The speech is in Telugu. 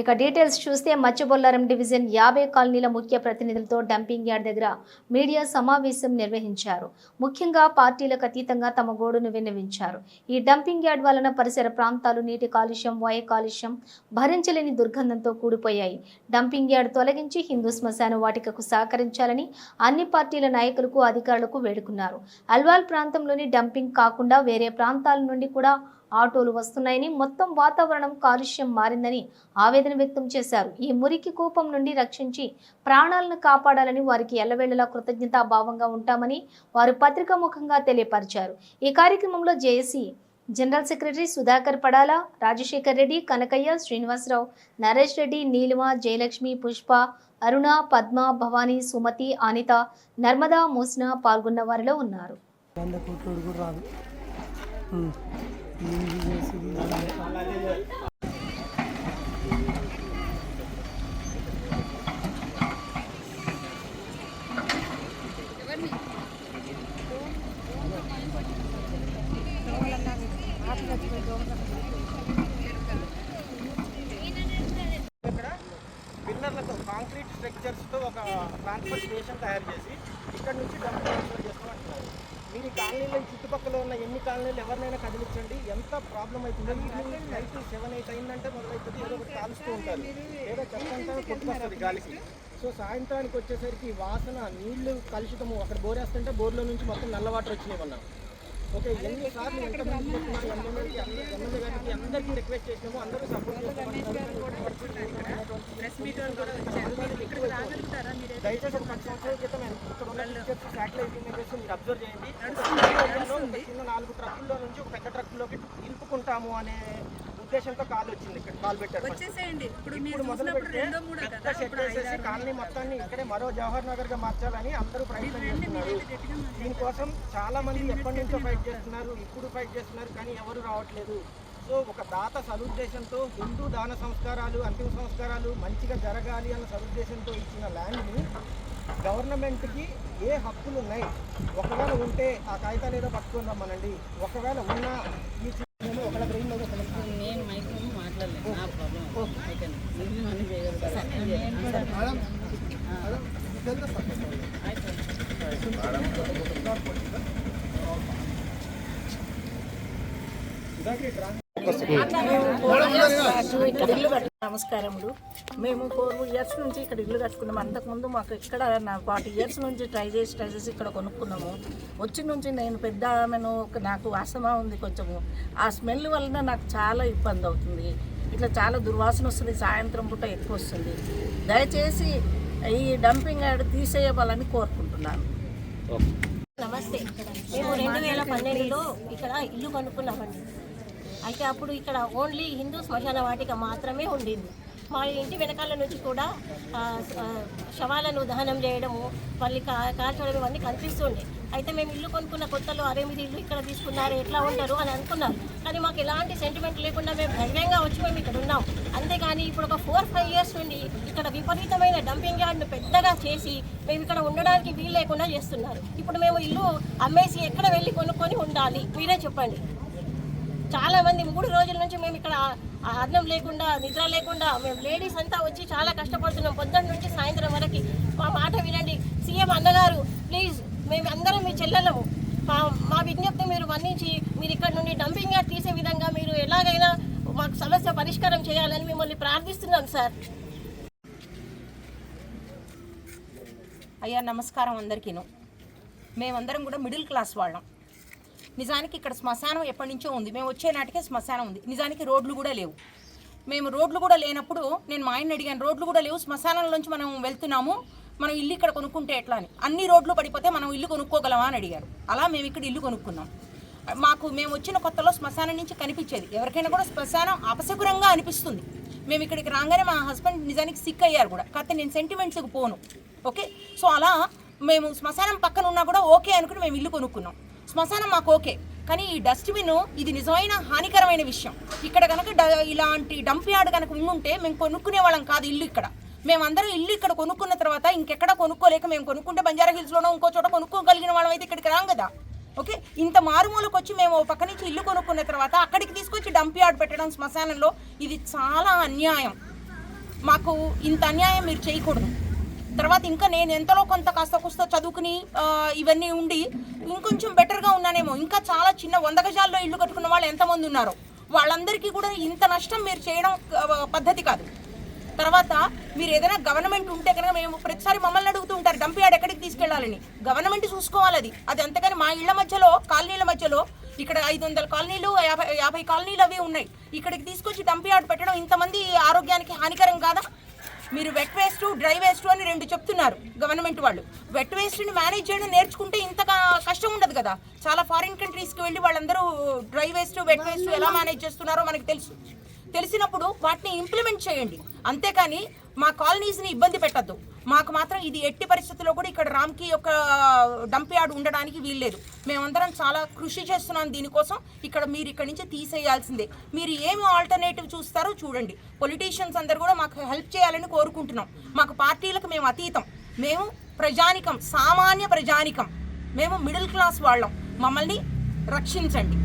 ఇక డీటెయిల్స్ చూస్తే మత్స్యబొల్లారం డివిజన్ యాభై కాలనీల ముఖ్య ప్రతినిధులతో డంపింగ్ యార్డ్ దగ్గర మీడియా సమావేశం నిర్వహించారు. ముఖ్యంగా పార్టీలకు అతీతంగా తమ గోడును విన్నవించారు. ఈ డంపింగ్ యార్డ్ వలన పరిసర ప్రాంతాలు నీటి కాలుష్యం వాయు కాలుష్యం భరించలేని దుర్గంధంతో కూడిపోయాయి. డంపింగ్ యార్డ్ తొలగించి హిందూ శ్మశాన వాటికకు సహకరించాలని అన్ని పార్టీల నాయకులకు అధికారులకు వేడుకున్నారు. అల్వాల్ ప్రాంతంలోని డంపింగ్ కాకుండా వేరే ప్రాంతాల నుండి కూడా ఆటోలు వస్తున్నాయని మొత్తం వాతావరణం కాలుష్యం మారిందని ఆవేదన వ్యక్తం చేశారు. ఈ మురికి కూపం నుండి రక్షించి ప్రాణాలను కాపాడాలని వారికి ఎల్లవేళలా కృతజ్ఞతాభావంగా ఉంటామని వారు పత్రికాముఖంగా తెలియపరిచారు. ఈ కార్యక్రమంలో JAC general secretary Sudhakar Padala Rajasekhar Reddy Kanakaiah Srinivasarao Naresh Reddy Neelima Jayalakshmi Pushpa Aruna Padma Bhavani Sumathi Anitha Narmada Mosina పాల్గొన్న వారిలో ఉన్నారు. ఇక్కడ పిల్లర్లతో కాంక్రీట్ స్ట్రక్చర్స్తో ఒక ట్రాన్స్పోర్ట్ స్టేషన్ తయారు చేసి ఇక్కడ నుంచి డబ్బు ట్రాన్స్ఫర్ మీరు కాలనీలో చుట్టుపక్కల ఉన్న ఎన్ని కాలనీలు ఎవరినైనా కదిలించండి. ఎంత ప్రాబ్లం అవుతుందో? ఈవినింగ్ నైట్ సెవెన్ ఎయిట్ అయిందంటే మొదలవుతుంది. ఏదో ఒకటి కాలుస్తూ ఉంటారు. ఏదో చెత్త అంతా కొట్టుకొస్తుంది గాలికి. సో సాయంత్రానికి వచ్చేసరికి వాసన నీళ్ళు కలుషితము అక్కడ బోర్ వేస్తుంటే బోర్లో నుంచి మొత్తం నల్ల వాటర్ వచ్చినాయి ఓకే ఎన్నిసార్లు ఎమ్మెల్యే గారికి అందరికీ రిక్వెస్ట్ చేసినాము అందరూ సపోర్ట్ దయచేసి ఒక పది సంవత్సరాల క్రితం ఇక్కడ ఉన్న టీచర్స్ శాటిలైట్ ఇమేజెస్ మీరు అబ్జర్వ్ చేయండి. చిన్న నాలుగు ట్రక్కుల్లో నుంచి ఒక పెద్ద ట్రక్కులోకి నిలుపుకుంటాము అనే ఉద్దేశంతో కాల్ వచ్చింది ఇక్కడ కాల్ పెట్టారు. వచ్చేసేయండి. ఇప్పుడు మీరు మొదలు పెడితే వేసేసి కాలనీ మొత్తాన్ని ఇక్కడే మరో జవహర్ నగర్గా మార్చాలని అందరూ ప్రయత్నం చేస్తున్నారు దీనికోసం చాలా మంది ఎప్పటి నుంచో ఫైట్ చేస్తున్నారు ఇప్పుడు ఫైట్ చేస్తున్నారు కానీ ఎవరు రావట్లేదు సో ఒక దాత సదుద్దేశంతో హిందూ దాన సంస్కారాలు అంతిమ సంస్కారాలు మంచిగా జరగాలి అన్న సదుద్దేశంతో ఇచ్చిన ల్యాండ్ని గవర్నమెంట్కి ఏ హక్కులు ఉన్నాయి ఒకవేళ ఉంటే ఆ కాగితాలు ఏదో పట్టుకొని రమ్మనండి ఒకవేళ ఉన్నా ఈ బ్రెయిన్లో నేను మైక్ మాట్లాడలేదు నమస్కారములు. మేము ఫోర్ ఇయర్స్ నుంచి ఇక్కడ ఇల్లు కట్టుకున్నాము అంతకుముందు మాకు ఇక్కడ ఫార్టీ ఇయర్స్ నుంచి ట్రై చేసి ట్రై చేసి ఇక్కడ కొనుక్కున్నాము. వచ్చి నుంచి నేను పెద్ద ఆమెను నాకు వాసన ఉంది కొంచెము. ఆ స్మెల్ వలన నాకు చాలా ఇబ్బంది అవుతుంది. ఇట్లా చాలా దుర్వాసన వస్తుంది. సాయంత్రం పూట ఎక్కువ వస్తుంది. దయచేసి ఈ డంపింగ్ యార్డ్ తీసేయవాలని కోరుకుంటున్నాను. నమస్తే. మేము రెండు వేల పన్నెండులో ఇక్కడ ఇల్లు కొనుక్కున్నామండి. అయితే అప్పుడు ఇక్కడ ఓన్లీ హిందూ శ్మశాన వాటిక మాత్రమే ఉండింది. మా ఇంటి వెనకాల నుంచి కూడా శవాలను దహనం చేయడము మళ్ళీ కా కాల్చడం ఇవన్నీ కనిపిస్తుండే. అయితే మేము ఇల్లు కొనుక్కున్న కొత్తలో అరే మీరు ఇల్లు ఇక్కడ తీసుకున్నారు ఎట్లా ఉంటారు అని అనుకున్నారు కానీ మాకు ఎలాంటి సెంటిమెంట్ లేకుండా మేము ధైర్యంగా వచ్చి మేము ఇక్కడ ఉన్నాం. అంతేగాని ఇప్పుడు ఒక ఫోర్ ఫైవ్ ఇయర్స్ నుండి ఇక్కడ విపరీతమైన డంపింగ్ యార్డ్ను పెద్దగా చేసి మేము ఇక్కడ ఉండడానికి వీలు లేకుండా చేస్తున్నారు. ఇప్పుడు మేము ఇల్లు అమ్మేసి ఎక్కడ వెళ్ళి కొనుక్కొని ఉండాలి? మీరే చెప్పండి. చాలామంది మూడు రోజుల నుంచి మేము ఇక్కడ ఆ అన్నం లేకుండా నిద్ర లేకుండా మేము లేడీస్ అంతా వచ్చి చాలా కష్టపడుతున్నాం. పొద్దున్న నుంచి సాయంత్రం వరకు. మా మాట వినండి. సీఎం అన్నగారు ప్లీజ్ మేము అందరం మీ చెల్లెలము మా మా విజ్ఞప్తి మీరు మన్నించి మీరు ఇక్కడ నుండి డంపింగ్ తీసే విధంగా మీరు ఎలాగైనా మాకు సమస్య పరిష్కారం చేయాలని మిమ్మల్ని ప్రార్థిస్తున్నాం సార్. అయ్యా నమస్కారం అందరికీను. మేమందరం కూడా మిడిల్ క్లాస్ వాళ్ళం. నిజానికి ఇక్కడ శ్మశానం ఎప్పటి నుంచో ఉంది. మేము వచ్చే నాటికే శ్మశానం ఉంది. నిజానికి రోడ్లు కూడా లేవు. మేము రోడ్లు కూడా లేనప్పుడు నేను మా ఆయన అడిగాను రోడ్లు కూడా లేవు. శ్మశానంలోంచి మనం వెళ్తున్నాము. మనం ఇల్లు ఇక్కడ కొనుక్కుంటే ఎట్లా? అని. అన్ని రోడ్లు పడిపోతే మనం ఇల్లు కొనుక్కోగలమా అని అడిగారు. అలా మేము ఇక్కడ ఇల్లు కొనుక్కున్నాం. మాకు మేము వచ్చిన కొత్తలో శ్మశానం నుంచి కనిపించేది. ఎవరికైనా కూడా శ్మశానం అపశకురంగా అనిపిస్తుంది. మేము ఇక్కడికి రాగానే మా హస్బెండ్ నిజానికి సిక్ అయ్యారు కూడా. కాకపోతే నేను సెంటిమెంట్స్కి పోను. ఓకే? సో అలా మేము శ్మశానం పక్కన ఉన్నా కూడా ఓకే అనుకుని మేము ఇల్లు కొనుక్కున్నాం. శ్మశానం మాకు ఓకే. కానీ ఈ డస్ట్బిన్ ఇది నిజమైన హానికరమైన విషయం. ఇక్కడ కనుక డ- ఇలాంటి డంప్ యార్డ్ కనుక ఉండుంటే మేము కొనుక్కునే వాళ్ళం కాదు ఇల్లు ఇక్కడ. మేమందరం ఇల్లు ఇక్కడ కొనుక్కున్న తర్వాత ఇంకెక్కడ కొనుక్కోలేక మేము కొనుక్కుంటే బంజారా హిల్స్లోనో ఇంకో చోట కొనుక్కోగలిగిన వాళ్ళం అయితే ఇక్కడికి రాం కదా. ఓకే? ఇంత మారుమూలకు వచ్చి మేము ఓ పక్క నుంచి ఇల్లు కొనుక్కున్న తర్వాత అక్కడికి తీసుకొచ్చి డంప్ యార్డ్ పెట్టడం శ్మశానంలో ఇది చాలా అన్యాయం. మాకు ఇంత అన్యాయం మీరు చేయకూడదు. తర్వాత ఇంకా నేను ఎంతలో కొంత కాస్త కుస్త చదువుకుని ఇవన్నీ ఉండి ఇంకొంచెం బెటర్గా ఉన్నానేమో. ఇంకా చాలా చిన్న వంద గజాల్లో ఇల్లు కట్టుకున్న వాళ్ళు ఎంతమంది ఉన్నారో. వాళ్ళందరికీ కూడా ఇంత నష్టం మీరు చేయడం పద్ధతి కాదు. తర్వాత మీరు ఏదైనా గవర్నమెంట్ ఉంటే కనుక మేము ప్రతిసారి మమ్మల్ని అడుగుతూ ఉంటారు డంపియాడ్ ఎక్కడికి తీసుకెళ్ళాలని? గవర్నమెంట్ చూసుకోవాలి అది. అది అంతేగాని మా ఇళ్ళ మధ్యలో కాలనీల మధ్యలో ఇక్కడ ఐదు వందల కాలనీలు యాభై యాభై కాలనీలు అవి ఉన్నాయి. ఇక్కడికి తీసుకొచ్చి డంపియాడ్ పెట్టడం ఇంతమంది ఆరోగ్యానికి హానికరం కాదా? మీరు వెట్ వేస్ట్ డ్రై వేస్ట్ అని రెండు చెప్తున్నారు గవర్నమెంట్ వాళ్ళు. వెట్ వేస్ట్ని మేనేజ్ చేయడం నేర్చుకుంటే ఇంత కష్టం ఉండదు కదా. చాలా ఫారిన్ కంట్రీస్కి వెళ్ళి వాళ్ళందరూ డ్రై వేస్ట్ వెట్ వేస్ట్ ఎలా మేనేజ్ చేస్తున్నారో మనకు తెలుసు. తెలిసినప్పుడు వాటిని ఇంప్లిమెంట్ చేయండి. అంతేకాని మా కాలనీస్ని ఇబ్బంది పెట్టద్దు. మాకు మాత్రం ఇది ఎట్టి పరిస్థితుల్లో కూడా ఇక్కడ రామ్కి యొక్క డంప్ యార్డ్ ఉండడానికి వీల్లేదు. మేమందరం చాలా కృషి చేస్తున్నాం దీనికోసం. ఇక్కడ మీరు ఇక్కడ నుంచి తీసేయాల్సిందే. మీరు ఏమి ఆల్టర్నేటివ్ చూస్తారో చూడండి. పొలిటీషియన్స్ అందరు కూడా మాకు హెల్ప్ చేయాలని కోరుకుంటున్నాం. మాకు పార్టీలకు మేము అతీతం. మేము ప్రజానికం సామాన్య ప్రజానికం. మేము మిడిల్ క్లాస్ వాళ్ళం. మమ్మల్ని రక్షించండి.